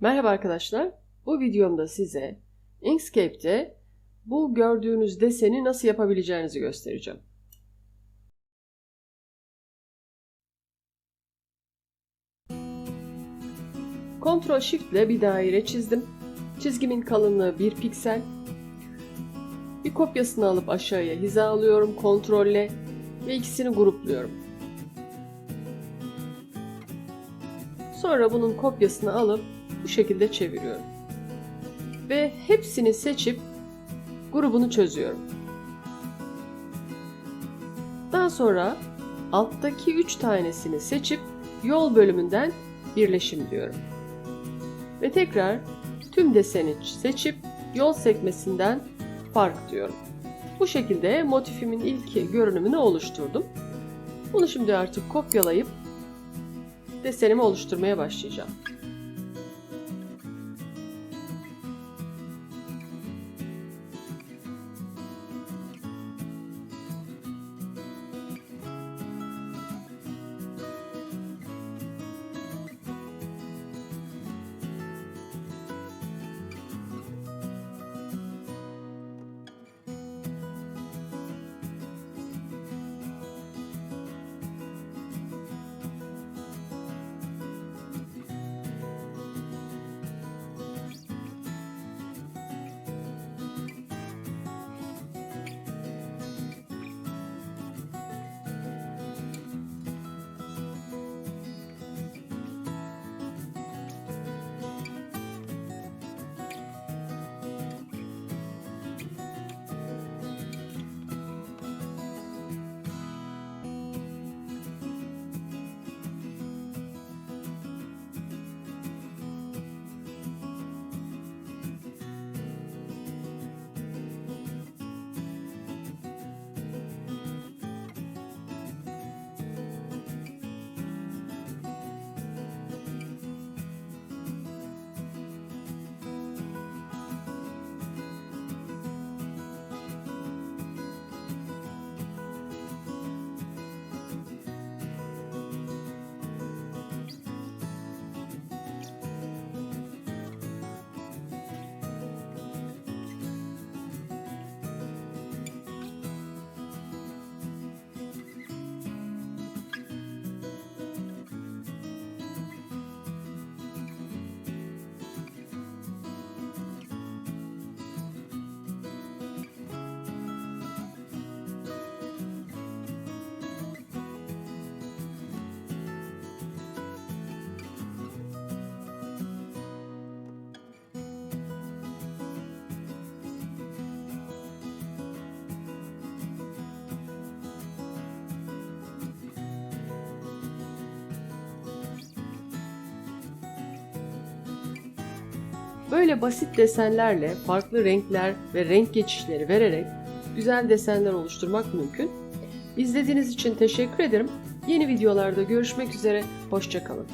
Merhaba arkadaşlar. Bu videomda size Inkscape'de bu gördüğünüz deseni nasıl yapabileceğinizi göstereceğim. Ctrl Shift ile bir daire çizdim. Çizgimin kalınlığı 1 piksel. Bir kopyasını alıp aşağıya hizalıyorum Ctrl ile ve ikisini grupluyorum. Sonra bunun kopyasını alıp bu şekilde çeviriyorum. Ve hepsini seçip grubunu çözüyorum. Daha sonra alttaki 3 tanesini seçip yol bölümünden birleşim diyorum. Ve tekrar tüm deseni seçip yol sekmesinden fark diyorum. Bu şekilde motifimin ilk görünümünü oluşturdum. Bunu şimdi artık kopyalayıp desenimi oluşturmaya başlayacağım. Böyle basit desenlerle farklı renkler ve renk geçişleri vererek güzel desenler oluşturmak mümkün. İzlediğiniz için teşekkür ederim. Yeni videolarda görüşmek üzere, hoşçakalın.